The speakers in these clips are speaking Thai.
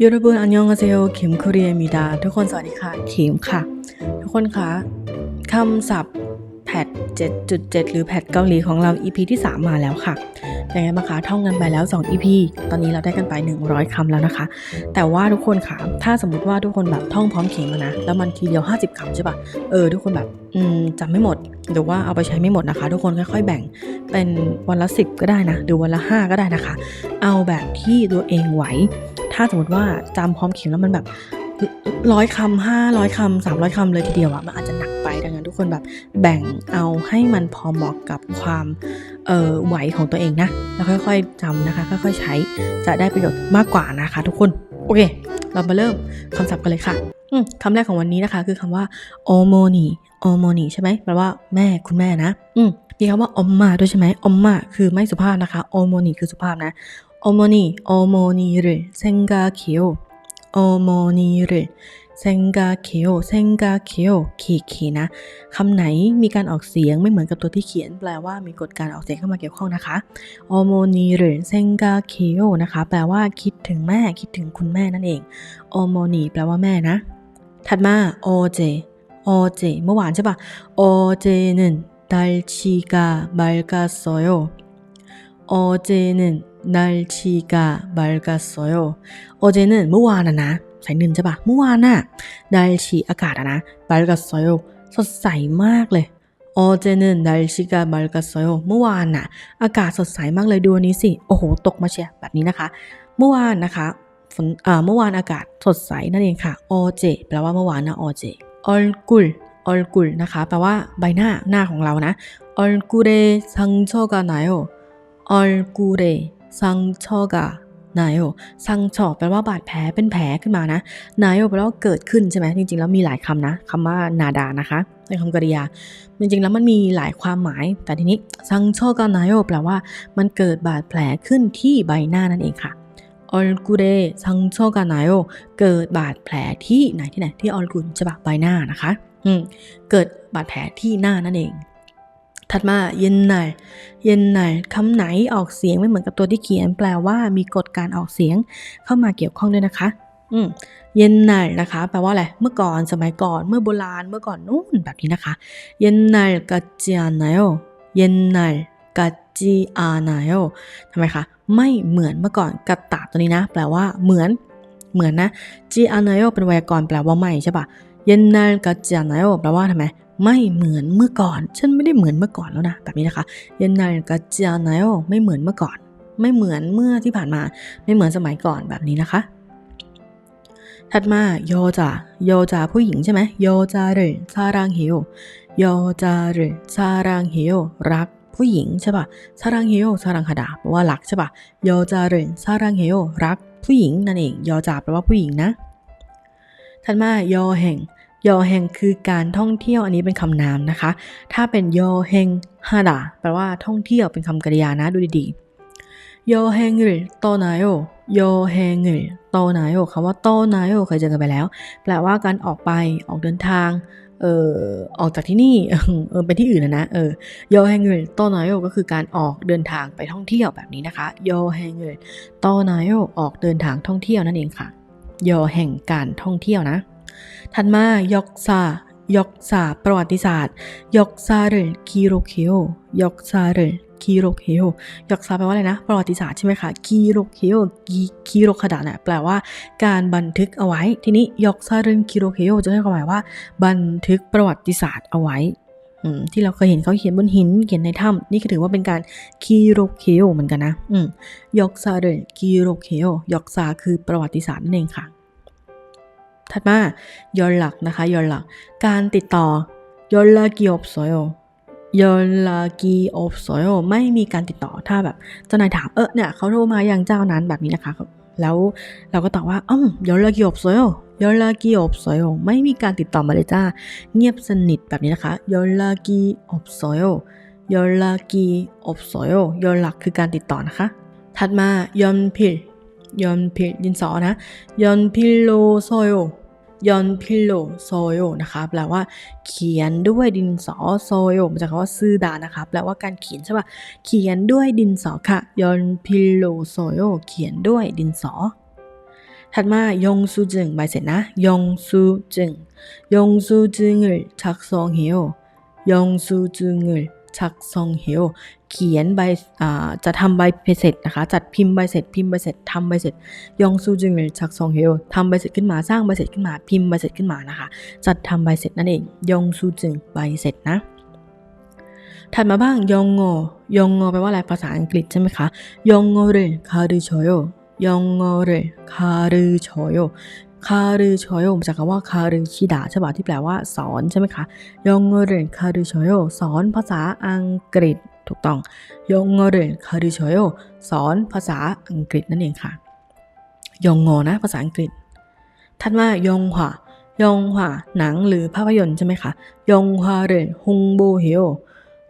ยูทูบเบอร์อันยองอาเซลเข็มคูเรียมีดา ทุกคนสวัสดีค่ะ เข็มค่ะ ทุกคนคะคำศัพท์แพท7.7 หรือแพดเกาหลีของเรา EP ที่ 3 มาแล้วค่ะยังไงบ้างคะท่องกันไปแล้ว 2 EP ตอนนี้เราได้กันไป 100 คำแล้วนะคะ แต่ว่าทุกคนค่ะ ถ้าสมมติว่าทุกคนแบบท่องพร้อมเข็มนะ แล้วมันทีเดียว 50 คำใช่ปะเออ ทุกคนแบบอืมจำไม่หมด หรือว่าเอาไปใช้ไม่หมดนะคะ ทุกคนค่อยๆแบ่งเป็นวันละ 10 ก็ได้นะ หรือวันละ 5 ก็ได้นะคะ เอาแบบที่ตัวเองไหว ถ้าสมมติว่าจำพร้อมเขียนแล้วมันแบบร้อยคำห้าร้อยคำสามร้อยคำเลยทีเดียวอะมันอาจจะหนักไปดังนั้นทุกคนแบบแบ่งเอาให้มันพอเหมาะกับความเอ่อไหวของตัวเองนะ แล้วค่อยๆจำนะคะ ค่อยๆใช้จะได้ประโยชน์มากกว่านะคะ ทุกคนโอเค เรามาเริ่มคำศัพท์กันเลยค่ะคำแรกของวันนี้นะคะ คือคำว่าโอโมนีโอโมนีใช่ไหมแปลว่าแม่คุณแม่นะ อืมมีคำว่าอมมาด้วยใช่ไหมอมมาคือไม่สุภาพนะคะโอโมนีคือสุภาพนะ 어머니, 어머니를 생각해요. 어머니를 생각해요. 생각해요. ขีขีนะคำไหนมีการออกเสียงไม่เหมือนกับตัวที่เขียน แปลว่ามีกฎการออกเสียงเข้ามาเกี่ยวข้องนะคะ 어머니를 생각해요 นะคะ แปลว่าคิดถึงแม่ คิดถึงคุณแม่นั่นเอง 어머니 แปลว่าแม่นะ ถัดมา 어제, 어제 เมื่อวานใช่ปะ 어제는 날씨가 맑았어요. 어제는 날씨가 맑았어요. 어제는 เมื่อว านอะนะใส่นึนใช่ปะเมื่อวานน่ะ 날씨 อากาศอะนะ 맑았어요 สดใสมากเลย 어제는 날씨가 맑았어요 เมื่อวานน่ะ อากาศสดใสมากเลยดูอันนี้สิ โอ้โห ตกมาเชียแบบนี้นะคะ เมื่อวานนะคะฝนอ่าเมื่อวานอากาศสดใสนั่นเองค่ะ 어제 แปลว่าเมื่อวานนะ 어제 얼굴 얼굴 นะคะ แปลว่าใบหน้าหน้าของเรานะ 얼굴에 상처가 나요 얼굴에 상처가 나요 ซังชอกะนายโอซังชอแปลว่าบาดแผลเป็นแผลขึ้นมานะนายโอแปลว่าเกิดขึ้นใช่ไหมจริง ๆ แล้วมีหลายคำนะคำว่านาดานะคะเป็นคำกริยา จริง ๆ แล้วมันมีหลายความหมาย แต่ทีนี้ซังชอกะนายโอแปลว่า มันเกิดบาดแผลขึ้นที่ใบหน้านั่นเองค่ะออลกูเดซังชอกะนายโอเกิดบาดแผลที่ไหนที่ไหนที่ออลกุนจะบใบหน้านะคะ อืมเกิดบาดแผลที่หน้านั่นเอง ถัดมาเย็นไหนเย็นไหนคำไหนออกเสียงไม่เหมือนกับตัวที่เขียน แปลว่ามีกฎการออกเสียงเข้ามาเกี่ยวข้องด้วยนะคะ อืมเย็นไหนนะคะ แปลว่าอะไรเมื่อก่อนสมัยก่อนเมื่อโบราณเมื่อก่อนนู่นแบบนี้นะคะ เย็นไหนกัจจานาโยเย็นไหนกัจจิอานายทำไมคะไม่เหมือนเมื่อก่อนกัตตะตัวนี้นะ แปลว่าเหมือนเหมือนนะจีอานายเป็นไวยากรณ์แปลว่าไม่ใช่ปะเย็นไหนกัจจานาโยแปลว่าทำไม ไม่เหมือนเมื่อก่อน ฉันไม่ได้เหมือนเมื่อก่อนแล้วนะแบบนี้นะคะเย็นนากับจานาโอไม่เหมือนเมื่อก่อน ไม่เหมือนเมื่อที่ผ่านมา ไม่เหมือนสมัยก่อนแบบนี้นะคะ ถัดมาโยจาโยจาผู้หญิงใช่ไหมโยจาเรซารังเฮโยโยจาเรซารังเฮโยรักผู้หญิงใช่ปะซารังเฮโยซารังฮดาแปลว่ารักใช่ปะโยจาเรซารังเฮโยรักผู้หญิงนั่นเองโยจาแปลว่าผู้หญิงนะถัดมาโยแห่ง ยอแฮงคือการท่องเที่ยวอันนี้เป็นคำนามนะคะ ถ้าเป็นยอแฮงฮาดาแปลว่าท่องเที่ยวเป็นคำกริยานะดูดีๆยอแฮงหรือโตนายโยอแฮงหรือโตนายโคำว่าโตนายเคยเจอกันไปแล้ว แปลว่าการออกไปออกเดินทางเออออกจากที่นี่เออไปที่อื่นนะนะเออยอแฮงหรือโตนายก็คือการออกเดินทางไปท่องเที่ยวแบบนี้นะคะยอแฮงหรือโตนายออกเดินทางท่องเที่ยวนั่นเองค่ะยอแห่งการท่องเที่ยวนะ ถัดมายอกซายอกซาประวัติศาสตร์ยอกซาเรคีโรเคโอยกซาเรคีโรเคโอยกซาแปลว่าอะไรนะประวัติศาสตร์ใช่ไหมคะคีโรเคโอคีโรคดาเนี่ยแปลว่าการบันทึกเอาไว้ ทีนี้ยอกซาเรคีโรเคโอจะให้ความหมายว่า บันทึกประวัติศาสตร์เอาไว้ที่เราเคยเห็นเขาเขียนบนหินเขียนในถ้ำนี่ถือว่าเป็นการคีโรเคโอเหมือนกันนะยอกซาเรคีโรเคโอยกซาคือประวัติศาสตร์นั่นเองค่ะ ถัดมาย้อนหลักนะคะย้อนหลัก การติดต่อย้อนลากีอบสอยย้อนลากีอบสอยไม่มีการติดต่อถ้าแบบเจ้านายถามเออเนี่ยเขาโทรมาอย่างเจ้านั้นแบบนี้นะคะ แล้วเราก็ตอบว่าอ้อมยอนลากีอบสอยย้อนลากีอบสอยไม่มีการติดต่อมาเลยจ้า เงียบสนิทแบบนี้นะคะย้อนลากีอบสอยย้อนลากีอบสอยย้อนหลักคือการติดต่อนะคะ ถัดมายอนพิล ยอนพิลดินสอนะยอนพิลโลโซโยยอนพิลโลโซโยนะคะแปลว่า เขียนด้วยดินสอโซโยมาจากคำว่าซื่อดานะคะแปลว่าการเขียนใช่ปะเขียนด้วยดินสอค่ะยอนพิลโลโซโยเขียนด้วยดินสอ ถัดมายงซูจึงใบเสร็จนะยงซูจึงยงซูจึง을 작성해요ยงซูจึง을 작성해요 เขียนใบจะทำใบเสร็จนะคะ จัดพิมพ์ใบเสร็จพิมพ์ใบเสร็จทำใบเสร็จยองซูจึงชักซองเฮลทำใบเสร็จขึ้นมาสร้างใบเสร็จขึ้นมาพิมพ์ใบเสร็จขึ้นมานะคะ จัดทำใบเสร็จนั่นเองยองซูจึงใบเสร็จนะถัดมาบ้างยองงอยองงอแปลว่าอะไรภาษาอังกฤษใช่ไหมคะยองงอเรคาริโชโยยองงอเรคาริโชโยคาริชอยโยมาจากคำว่าคาริชิดาฉบับที่แปลว่าสอนใช่ไหมคะยองเรนคาริชอยโยสอนภาษาอังกฤษ ถูกต้องยองโงเรคารุโชโยสอนภาษาอังกฤษนั่นเองค่ะยองโงนะภาษาอังกฤษถัดมายองหวายองหวาหนังหรือภาพยนตร์ใช่ไหมคะยองหวาเรนฮงโบเฮโอ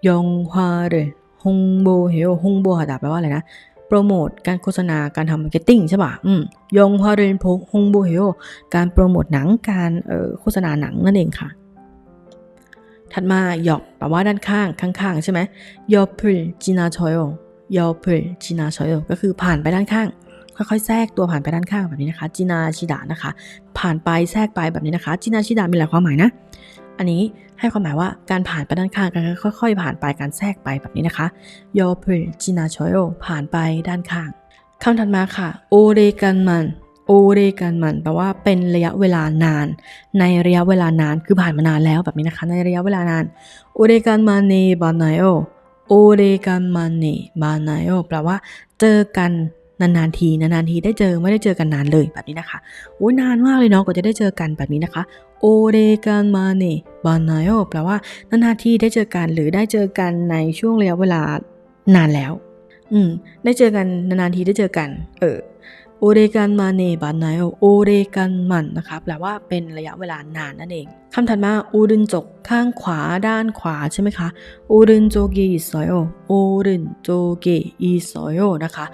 ยองฮวาเรนฮงโบเฮโอฮงโบหาดาแปลว่าอะไรนะโปรโมทการโฆษณาการทำมาร์เก็ตติ้งใช่ป่ะอืมยองฮวาเรนฮงโบเฮโอการโปรโมทหนังการเอ่อโฆษณาหนังนั่นเองค่ะ ถัดมาหยอกแปลว่าด้านข้างข้างๆใช่ไหมยอพลจินาชอยยอพลจินาชอยก็คือผ่านไปด้านข้าง ค่อยๆแทรกตัวผ่านไปด้านข้างแบบนี้นะคะจินาชิดะนะคะ ผ่านไปแทรกไปแบบนี้นะคะจินาชิดะมีหลายความหมายนะ อันนี้ให้ความหมายว่าการผ่านไปด้านข้างการค่อย ๆ ผ่านไปการแทรกไปแบบนี้นะคะยอเพลจินาชอยผ่านไปด้านข้างคำถัดมาค่ะโอเรกันมัน โอเรกันมันแปลว่าเป็นระยะเวลานาน ในระยะเวลานานคือผ่านมานานแล้วแบบนี้นะคะ ในระยะเวลานานโอเรกันมันเนบานายโอโอเรกันมันเนบานายโอแปลว่าเจอกันนานๆทีนานๆทีได้เจอไม่ได้เจอกันนานเลยแบบนี้นะคะโอ้ยนานมากเลยเนาะกว่าจะได้เจอกันแบบนี้นะคะโอเรกันมาเนบานายโอแปลว่านานๆทีได้เจอกันหรือได้เจอกันในช่วงระยะเวลานานแล้ว อืม ได้เจอกันนานๆทีได้เจอกัน เออ โอเรกันมาเนบานายโอโอเรกันมันนะคะแปลว่าเป็นระยะเวลานานนั่นเองคำถัดมาอูรินจกข้างขวาด้านขวาใช่ไหมคะอูรินโจกีอิสโยโอรินโจกีอิสโยนะคะ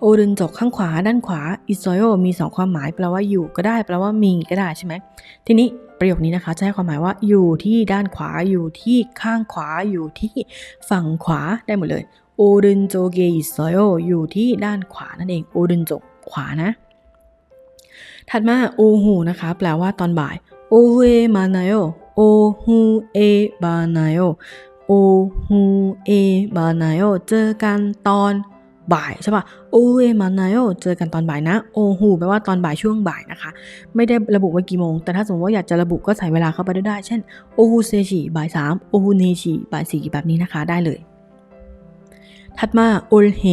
โอรินจกข้างขวาด้านขวาอิโซโยมี 2 ความหมาย แปลว่าอยู่ก็ได้ แปลว่ามีก็ได้ใช่ไหมทีนี้ประโยคนี้นะคะจะให้ความหมายว่าอยู่ที่ด้านขวาอยู่ที่ข้างขวาอยู่ที่ฝั่งขวาได้หมดเลยโอรินโจเกอิโซโยอยู่ที่ด้านขวานั่นเองโอรินจก ขวานะ ถัดมาโอหูนะคะ แปลว่าตอนบ่ายโอเอมานาโยโอฮูเอบานาโยโอฮูเอบานาโยเจอกันตอนบ่ายใช่ป่ะโอเอมานาโอเจอกันตอนบ่ายนะโอฮูแปลว่าตอนบ่ายช่วงบ่ายนะคะ ไม่ได้ระบุว่ากี่โมง แต่ถ้าสมมติว่าอยากจะระบุก็ใส่เวลาเข้าไปได้ เช่นโอฮูเซชิบ่ายสามโอฮูเนชิบ่ายสี่แบบนี้นะคะได้เลย ถัดมาโอลเฮ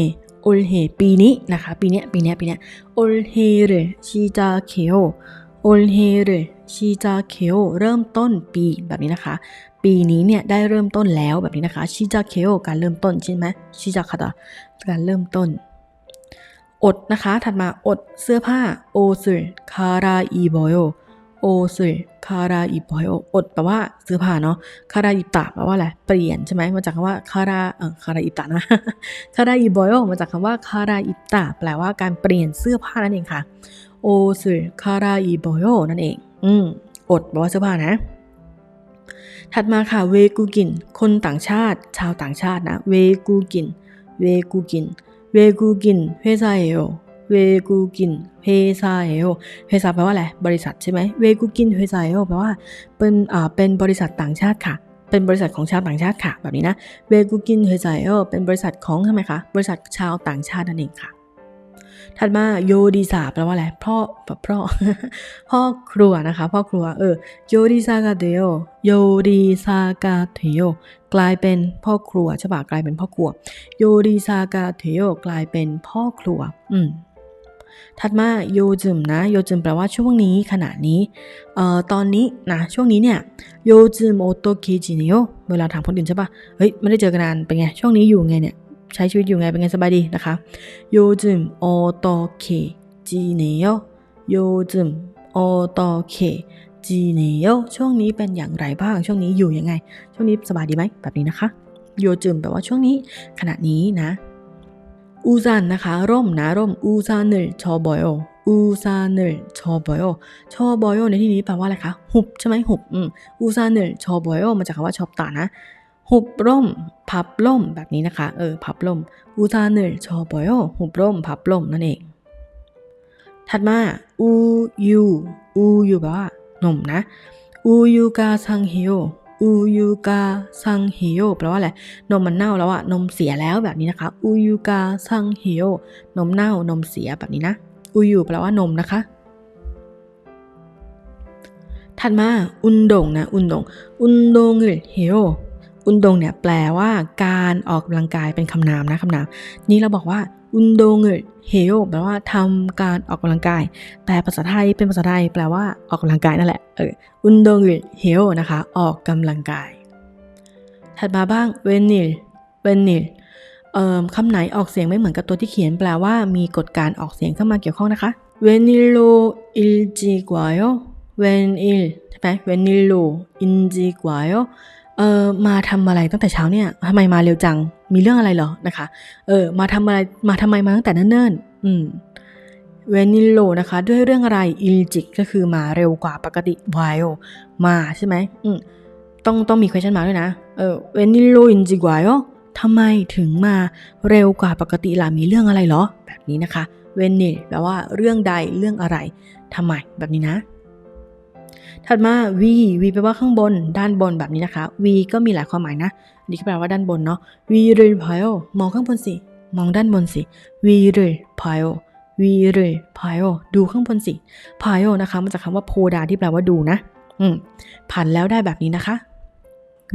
โอลเฮปีนี้นะคะปีนี้ปีนี้ปีนี้โอลเฮเรชิจาเคโอโอลเฮเรชิจาเคโอเริ่มต้นปีแบบนี้นะคะ ปีนี้เนี่ยได้เริ่มต้นแล้วแบบนี้นะคะชิจาเคโอการเริ่มต้นใช่ไหมชิจาคาตาการเริ่มต้น อดนะคะ ถัดมาอดเสื้อผ้าโอซึคาราอีโบอย โอซึคาราอีบอยอดแปลว่าเสื้อผ้าเนาะคาราอิตะแปลว่าอะไรเปลี่ยนใช่ไหมมาจากคำว่าคาราเออคาราอิตะนะคาราอีบอยมาจากคำว่าคาราอิตะแปลว่าการเปลี่ยนเสื้อผ้านั่นเองค่ะโอซึคาราอีบอยนั่นเอง อืมอดแปลว่าเสื้อผ้านะ ถัดมาค่ะเวกูกิน คนต่างชาติ ชาวต่างชาตินะเวกูกินเวกูกินเวกูกินเฮซาเอโอ เวกูกินเฮซาเอโอเฮซาแปลว่าอะไร บริษัทใช่ไหมเวกูกินเฮซาเอโอแปลว่าเป็นอ่าเป็นบริษัทต่างชาติค่ะ เป็นบริษัทของชาวต่างชาติค่ะ แบบนี้นะ เวกูกินเฮซาเอโอเป็นบริษัทของทำไมคะ บริษัทชาวต่างชาตินั่นเองค่ะ ถัดมาโยดีซาแปลว่าอะไร พ่อพ่อ พ่อครัวนะคะ พ่อครัว เออ โยดีซากาเดโอโยดีซากาเทโอกลายเป็นพ่อครัวใช่ปะกลายเป็นพ่อครัว โยดีซากาเทโอกลายเป็นพ่อครัว อืม ถัดมาโยจึมนะโยจึมแปลว่าช่วงนี้ขณะนี้เอ่อตอนนี้นะช่วงนี้เนี่ยโยจึมโอโตเคจิเนโอเวลาถามคนอื่นใช่ปะเฮ้ยไม่ได้เจอกันนานเป็นไงช่วงนี้อยู่ไงเนี่ยใช้ชีวิตอยู่ไงเป็นไงสบายดีนะคะโยจึมโอโตเคจีเนโยโยจึมโอโตเคจีเนโยช่วงนี้เป็นอย่างไรบ้างช่วงนี้อยู่ยังไง ช่วงนี้สบายดีไหมแบบนี้นะคะโยจึมแปลว่าช่วงนี้ขณะนี้นะ อูซานนะคะ ร่มนะร่มอูซานเนลชอบอยอูซานเนลชอบอยชอบอยในที่นี้แปลว่าอะไรคะหุบใช่ไหมหุบอืมอูซานเนลชอบอยมาจากคำว่าชอบตานะหุบร่ม พับล่มแบบนี้นะคะ เออ พับล่มอุทานเนลชอบอยหุบร่ม พับล่มนั่นเอง ถัดมาอูยูอูยูแปลว่านมนะอูยูกาซังฮิโอ อูยูกาซังฮิโอแปลว่าอะไร นมมันเน่าแล้วอะนมเสียแล้วแบบนี้นะคะ อูยูกาซังฮิโอนมเน่า นมเสียแบบนี้นะ อูยูแปลว่านมนะคะ ถัดมา อุนดงนะ อุนดง อุนดงเฮโออุนดงเนี่ยแปลว่าการออกกำลังกายเป็นคำนามนะคำนาม นี่เราบอกว่า อุนดงเฮโอแปลว่าทำการออกกำลังกายแปลภาษาไทยเป็นภาษาไทยแปลว่าออกกำลังกายนั่นแหละ เออ อุนดงเฮโอนะคะ ออกกำลังกาย ถัดมาบ้างเวนิลเวนิลเอ่อคำไหนออกเสียงไม่เหมือนกับตัวที่เขียนแปลว่ามีกฎการออกเสียงเข้ามาเกี่ยวข้องนะคะเวนิโลอิลจิกวายเวนิลใช่ไหมเวนิโลอินจิกวายโอเออมาทำอะไรตั้งแต่เช้าเนี่ยทำไมมาเร็วจัง มีเรื่องอะไรเหรอนะคะ เออ มาทำอะไรมาทำไมมาตั้งแต่เนิ่นๆอืมเวนิโลนะคะ ด้วยเรื่องอะไรอิลจิกก็คือมาเร็วกว่าปกติไวโอมาใช่ไหมอืมต้องต้องมี question mark ด้วยนะ เออเวนิโลอินจิกวโอทำไมถึงมาเร็วกว่าปกติล่ะมีเรื่องอะไรเหรอ แบบนี้นะคะเวนิลแปลว่าเรื่องใดเรื่องอะไรทำไมแบบนี้นะ ถัดมา v v แปลว่าข้างบน ด้านบนแบบนี้นะคะ v ก็มีหลายความหมายนะอันนี้ก็แปลว่าด้านบนเนาะ v เรยพายมองข้างบนสิ มองด้านบนสิ v เรยพาย v เรยพายดูข้างบนสิพายนะคะมาจากคำว่าโพดาที่แปลว่าดูนะ อืมผันแล้วได้แบบนี้นะคะ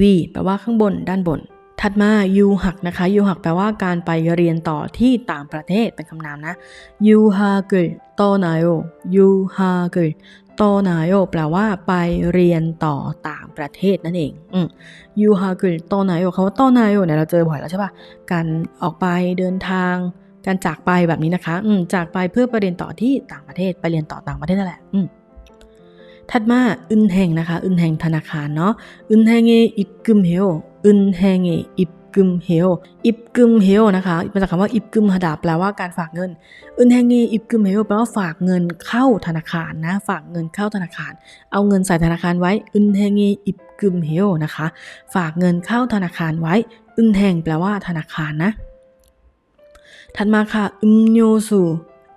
v แปลว่าข้างบน ด้านบน ถัดมายูหักนะคะยูหักแปลว่าการไปเรียนต่อที่ต่างประเทศเป็นคำนามนะยูฮาเกลโตนาโยยูฮาเกล โตนาโยแปลว่าไปเรียนต่อต่างประเทศนั่นเองอืมยูฮาเกลโตนาโยคำว่าโตนาโยเนี่ยเราเจอบ่อยแล้วใช่ปะการออกไปเดินทาง การจากไปแบบนี้นะคะ อืมจากไปเพื่อไปเรียนต่อที่ต่างประเทศไปเรียนต่อต่างประเทศนั่นแหละ อืมถัดมาอึนแหงนะคะอึนแหงธนาคารเนาะอึนแหงเออิบกึมเฮโออึนแหงเออิบ กึมเฮลอิบกึมเฮลนะคะมาจากคำว่าอิบกึมฮดาแปลว่าการฝากเงินอึนแฮงเออิบกึมเฮลแปลว่าฝากเงินเข้าธนาคารนะฝากเงินเข้าธนาคาร เอาเงินใส่ธนาคารไว้อึนแฮงเออิบกึมเฮลนะคะ ฝากเงินเข้าธนาคารไว้อึนแฮงแปลว่าธนาคารนะ ถัดมาค่ะอึมโยสู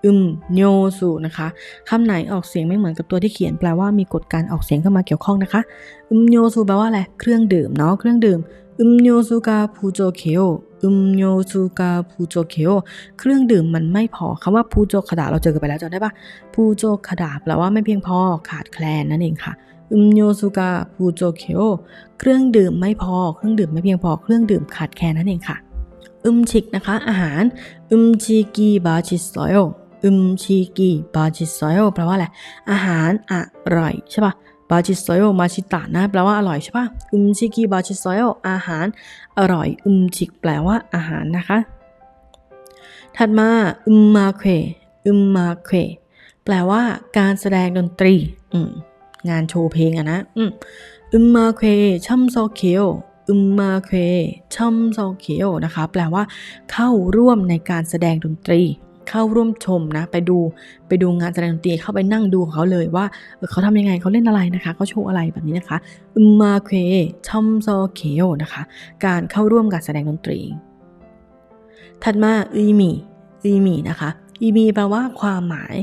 อึมโยซูนะคะคำไหนออกเสียงไม่เหมือนกับตัวที่เขียน แปลว่ามีกฎการออกเสียงเข้ามาเกี่ยวข้องนะคะ อึมโยซูแปลว่าอะไร เครื่องดื่มเนาะ เครื่องดื่ม อึมโยซูกาพูโจเคโออึมโยซูกาพูโจเคโอเครื่องดื่มมันไม่พอคำว่าพูโจคดาเราเจอกันไปแล้วจำได้ปะพูโจคดาแปลว่าไม่เพียงพอขาดแคลนนั่นเองค่ะอึมโยซูกาพูโจเคโอเครื่องดื่มไม่พอ เครื่องดื่มไม่เพียงพอ เครื่องดื่มขาดแคลนนั่นเองค่ะ อึมชิกนะคะ อาหาร อึมชิกีบาชิโซโย อึมชิกีบาชิโซโยแปลว่าอะไรอาหารอร่อยใช่ปะบาชิโซโยมาชิตะนะแปลว่าอร่อยใช่ปะอึมชิกีบาชิโซโยอาหารอร่อยอึมชิกแปลว่าอาหารนะคะ ถัดมาอึมมาเควอึมมาเควแปลว่าการแสดงดนตรีงานโชว์เพลงอะนะอืมอึมมาเควชัมโซเคียวอึมมาเควชัมโซเคียวนะคะ แปลว่าเข้าร่วมในการแสดงดนตรี เข้าร่วมชมนะ ไปดูไปดูงานแสดงดนตรีเข้าไปนั่งดูเขาเลยว่าเออเขาทำยังไงเขาเล่นอะไรนะคะเขาโชว์อะไรแบบนี้นะคะอุมมาเควชอมโซเคียวนะคะ การเข้าร่วมการแสดงดนตรี ถัดมาอีมีอีมีนะคะอีมีแปลว่าความหมาย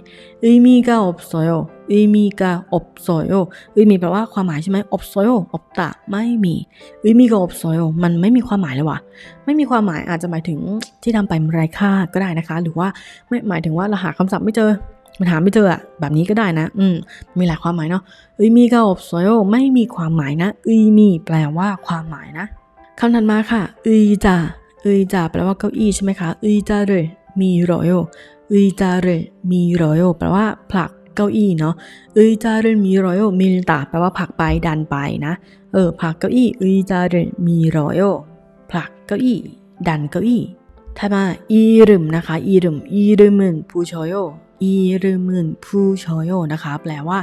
อีมีกาอบโซโย อีมีกาอบโซโยอีมีแปลว่าความหมายใช่ไหมอบโซโยอบตะไม่มีอีมีกาอบโซโยมันไม่มีความหมายเลยว่ะไม่มีความหมายอาจจะหมายถึงที่ทำไปมันไร้ค่าก็ได้นะคะ หรือว่าไม่หมายถึงว่าเราหาคำศัพท์ไม่เจอมันหาไม่เจออะแบบนี้ก็ได้นะ อืมมีหลายความหมายเนาะอีมีกาอบโซโยไม่มีความหมายนะอีมีแปลว่าความหมายนะคำถัดมาค่ะอีจาอีจาแปลว่าเก้าอี้ใช่ไหมคะอีจาเลยมีรอย의자를มีรอยแปลว่าผลัก เก้าอี้เนาะเอ้ยจารนมีรอยโอมิลตาแปลว่าผลักไปดันไปนะ เออผลักเก้าอี้เอ้ยจารนมีรอยผลักเก้าอี้ ดันเก้าอี้ถ้ามาอีรึมนะคะอีรึมอีรึมึนผู้ชอยโออีรึมึนผู้ชอยอนะคะ แปลว่า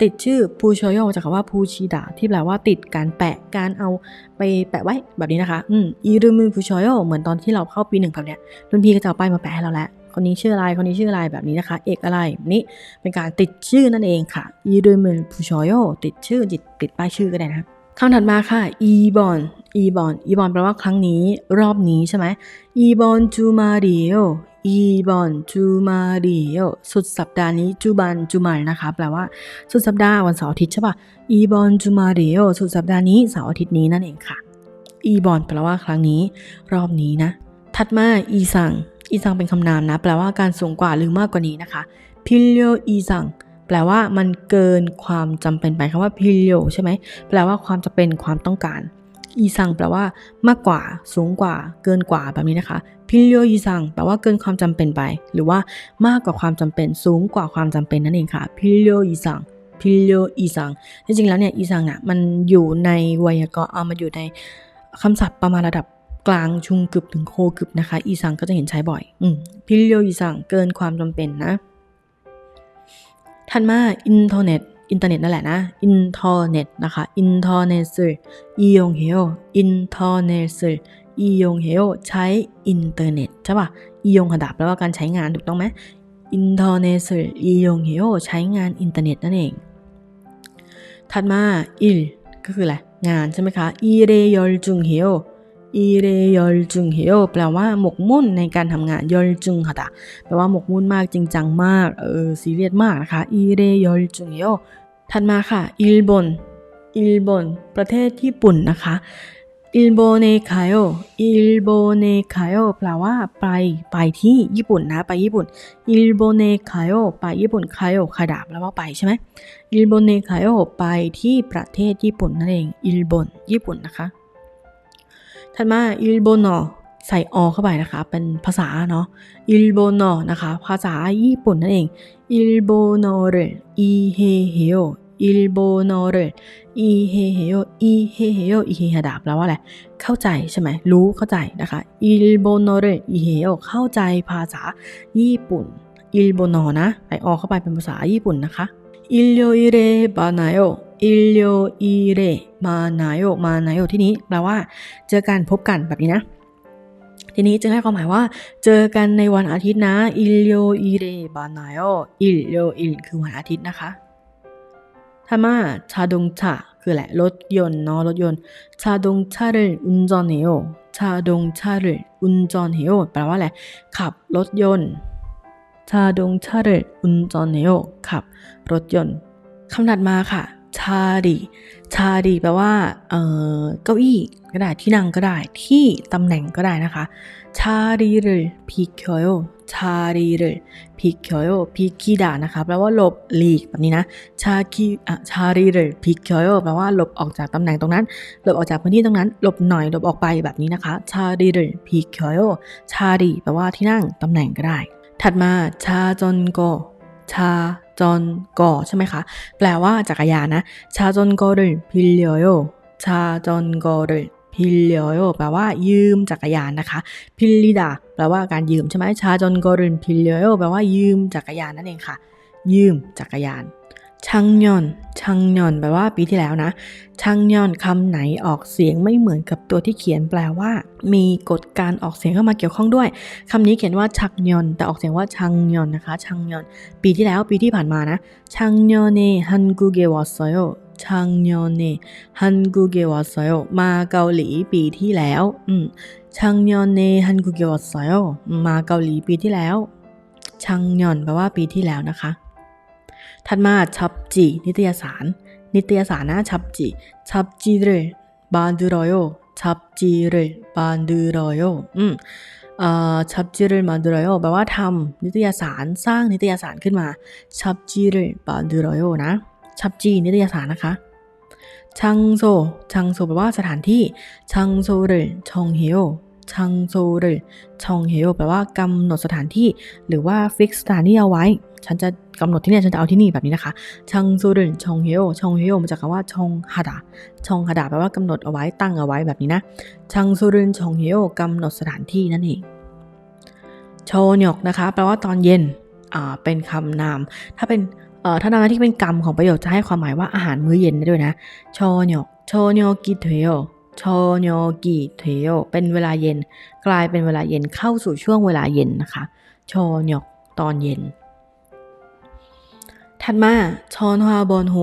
ติดชื่อผู้ชอยอจากคำว่าผู้ชีดาที่แปลว่าติดการแปะการเอาไปแปะไว้แบบนี้นะคะ อืมอีรึมึนผู้ชอยอเหมือนตอนที่เราเข้าปีหนึ่งแบบเนี้ยรุ่นพี่ก็จะเอาป้ายมาแปะให้เราแล้ว คนนี้ชื่ออะไรคนนี้ชื่ออะไรแบบนี้นะคะ เอกอะไรนี้เป็นการติดชื่อนั่นเองค่ะอีโดยเมนผู้ชอยโยติดชื่อจิตติดป้ายชื่อก็ได้นะคำถัดมาค่ะอีบอนอีบอนอีบอนแปลว่าครั้งนี้รอบนี้ใช่ไหมอีบอนจูมาเดียวอีบอนจูมาเดียวสุดสัปดาห์นี้จูบันจูมันนะคะแปลว่าสุดสัปดาห์วันเสาร์อาทิตย์ใช่ปะอีบอนจูมาเดียวสุดสัปดาห์นี้เสาร์อาทิตย์นี้นั่นเองค่ะอีบอนแปลว่าครั้งนี้ รอบนี้นะ ถัดมาอีสัง อีสังเป็นคำนามนะ แปลว่าการสูงกว่าหรือมากกว่านี้นะคะพิเลียอีสังแปลว่ามันเกินความจำเป็นไปคำว่าพิเลียใช่ไหมแปลว่าความจำเป็นความต้องการอีสังแปลว่ามากกว่า สูงกว่า เกินกว่าแบบนี้นะคะพิเลียอีสังแปลว่าเกินความจำเป็นไป หรือว่ามากกว่าความจำเป็น สูงกว่าความจำเป็นนั่นเองค่ะพิเลียอีสังพิเลียอีสังจริงๆแล้วเนี่ยอีสังอะมันอยู่ในไวยากรณ์เอามาอยู่ในคำศัพท์ประมาณระดับ กลางชุงกึบถึงโคกึบนะคะ อีสังก็จะเห็นใช้บ่อยอืพิเรียวอีสังเกินความจำเป็นนะ ถัดมาอินเทอร์เน็ตอินเทอร์เน็ตนั่นแหละนะอินเทอร์เน็ตนะคะอินเทอร์เน็ตอียงเฮลอินเทอร์เน็ตอียงเฮลใช้อินเทอร์เน็ตใช่ป่ะอียงขดับแปลวว่าการใช้งานถูกต้องไหมอินเทอร์เน็ตอียงเฮลใช้งานอินเทอร์เน็ตนั่นเอง ถัดมาอิลก็คืออะไรงานใช่ไหมคะอีเรยอลจุงเฮล อีเรยอลจุงเฮโอแปลว่าหมกมุ่นในการทำงานยอลจุงค่ะตาแปลว่าหมกมุ่นมากจริงจังมากเออซีเรียสมากนะคะอีเรยอลจุงเฮโอถัดมาค่ะอิลบอนอิลบอนประเทศญี่ปุ่นนะคะอิลโบเนคาโออิลโบเนคาโอแปลว่าไป ไปที่ญี่ปุ่นนะ ไปญี่ปุ่น อิลโบเนคาโอไปญี่ปุ่นคาโอคาดาแปลว่าไปใช่ไหมอิลโบเนคาโอไปที่ประเทศญี่ปุ่นนั่นเอง อิลบนญี่ปุ่นนะคะ ถัดมาอิลโบโนใส่อเข้าไปนะคะ เป็นภาษาเนาะอิลโบโนนะคะ ภาษาญี่ปุ่นนั่นเองอิลโบโนเรอีเฮเฮโออิลโบโนเรอีเฮเฮโออีเฮเฮโออีเฮฮดาแปลว่าอะไร เข้าใจใช่ไหม รู้เข้าใจนะคะอิลโบโนเรอีเฮโอเข้าใจภาษาญี่ปุ่นอิลโบนนะ ใส่อเข้าไปเป็นภาษาญี่ปุ่นนะคะ อิลโยอิเรบานาโออิลอิเรมานโยมานโยที่นี้แปลว่า เจอกันพบกันแบบนี้นะ ทีนี้จึงให้ความหมายว่า เจอกันในวันอาทิตย์นะอิลโยอิเรบานโยอิลอิลคือวันอาทิตย์นะคะถ้ามาชาดงชาคือแหละรถยนต์เนาะรถยนต์ชาดงชาเรอุนจอนเฮโอชาดงชาเรอุนจอนเฮโอแปลว่าอะไรขับรถยนต์ ชาดงชาเรอุนจอนเฮโอขับ รถยนต์คำถัดมาค่ะชาดีชาดีแปลว่าเอ่อเก้าอี้ก็ได้ที่นั่งก็ได้ที่ตำแหน่งก็ได้นะคะชาดีเรพิคโยชาดีเรพิคโยพิคิดานะคะแปลว่าหลบหลีกแบบนี้นะชาคิอะชาดีเรพิคโยแปลว่าหลบออกจากตำแหน่งตรงนั้นหลบออกจากพื้นที่ตรงนั้นหลบหน่อยหลบออกไปแบบนี้นะคะชาดีเรพิคโยชาดีแปลว่าที่นั่งตำแหน่งก็ได้ ถัดมาชาจอนโกชาจอนโกใช่ไหมคะ แปลว่าจักรยานนะชาจอนโกรึพิลโยโอชาจอนโกรึพิลโยโอแปลว่ายืมจักรยานนะคะ พิลิดาแปลว่าการยืมใช่ไหมชาจอนโกรึพิลโยโอแปลว่ายืมจักรยานนั่นเองค่ะ ยืมจักรยาน ชังยอนชังยอนแปลว่าปีที่แล้วนะชังยอนคำไหนออกเสียงไม่เหมือนกับตัวที่เขียนแปลว่า มีกฎการออกเสียงเข้ามาเกี่ยวข้องด้วยคำนี้เขียนว่าชักยอนแต่ออกเสียงว่าชังยอนนะคะ ชังยอน ปีที่แล้วปีที่ผ่านมานะชังยอนเนฮันกูเกวอสโยชังยอนเนฮันกูเกวอสโยมาเกาหลีปีที่แล้วอืมชังยอนเนฮันกูเกวอสโยมาเกาหลีปีที่แล้วชังยอนแปลว่าปีที่แล้วนะคะ ถัดมาชับจีนิตยสาร นิตยสารนะชับจีชับจีเรบานดูรอยชับจีเรบานดูรอยอืมเอ่อชับจีเรบานดูรอยแปลว่าทำนิตยสารสร้างนิตยสารขึ้นมาชับจีเรบานดูรอยนะชับจีนิตยสารนะคะชังโซชังโซแปลว่าสถานที่ชังโซเรชองเฮโอ ชังโซเรชองเฮโอแปลว่ากำหนดสถานที่ หรือว่าฟิกสถานที่เอาไว้ ฉันจะกำหนดที่เนี่ยฉันจะเอาที่นี่แบบนี้นะคะชังโซูรึนชองเฮโอชองเฮโอมาจากคำว่าชองฮาดาชองฮาดาแปลว่ากำหนดเอาไว้ตั้งเอาไว้แบบนี้นะชังโซูรึนชองเฮโอกำหนดสถานที่นั่นเองโชหยกนะคะ แปลว่าตอนเย็นอ่าเป็นคำนาม ถ้าเป็นเอ่อถ้านามที่เป็นกรรมของประโยคจะให้ความหมายว่าอาหารมื้อเย็นได้ด้วยนะโชหยกโชหยกกิเทโอโชหยกิเทโอเป็นเวลาเย็น กลายเป็นเวลาเย็นเข้าสู่ช่วงเวลาเย็นนะคะโชหยกตอนเย็น ถัดมาชอนฮวาบอนโฮ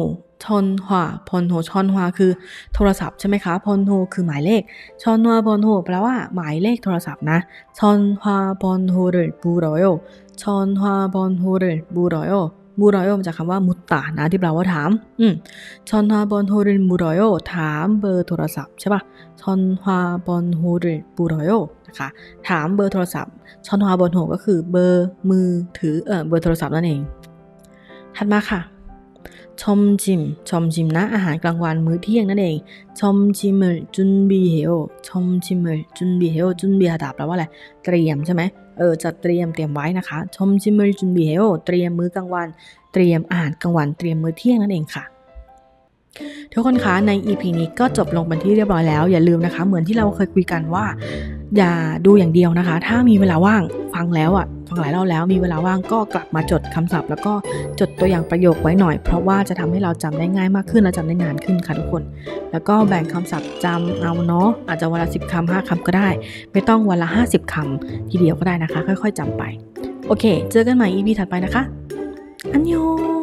ชอนฮวาพอนโฮชอนฮวาคือโทรศัพท์ใช่ไหมคะพอนโฮคือหมายเลขชอนฮวาบอนโฮแปลว่าหมายเลขโทรศัพท์นะชอนฮวาบอนโฮเรบูรอยชอนฮวาบอนโฮเรบูรอย บูรอยมาจากคำว่ามุตตานะที่แปลว่าถาม อืมชอนฮวาบอนโฮรินบูรอยถามเบอร์โทรศัพท์ใช่ปะชอนฮวาบอนโฮรินบูรอยนะคะ ถามเบอร์โทรศัพท์ ชอนฮวาบอนโฮก็คือเบอร์มือถือเออเบอร์โทรศัพท์นั่นเอง ถัดมาค่ะ ชอมจิมชอมจิมนะอาหารกลางวันมื้อเที่ยงนั่นเองชอมจิมเจุนบีเฮโอชอมจิมจุนบีเฮโอจุนบีฮาดาแปลว่าอะไรเตรียมใช่ไหมเออจัดเตรียมเตรียมไว้นะคะชอมจิมจุนบีเฮโอเตรียมมื้อกลางวัน เตรียมอาหารกลางวันเตรียมมื้อเที่ยงนั่นเองค่ะทุกคนคะใน EP นี้ก็จบลงเป็นที่เรียบร้อยแล้ว อย่าลืมนะคะ เหมือนที่เราเคยคุยกันว่า อย่าดูอย่างเดียวนะคะ ถ้ามีเวลาว่างฟังแล้วอะฟังหลายรอบแล้วมีเวลาว่างก็กลับมาจดคำศัพท์ แล้วก็จดตัวอย่างประโยคไว้หน่อย เพราะว่าจะทำให้เราจำได้ง่ายมากขึ้นและจำได้นานขึ้นค่ะทุกคน แล้วก็แบ่งคำศัพท์จำเอาเนาะอาจจะวันละสิบคำห้าคำก็ได้ ไม่ต้องวันละ 50คำทีเดียวก็ได้นะคะ ค่อย ๆจำไป โอเค เจอกันใหม่ EP ถัดไปนะคะ อันยอง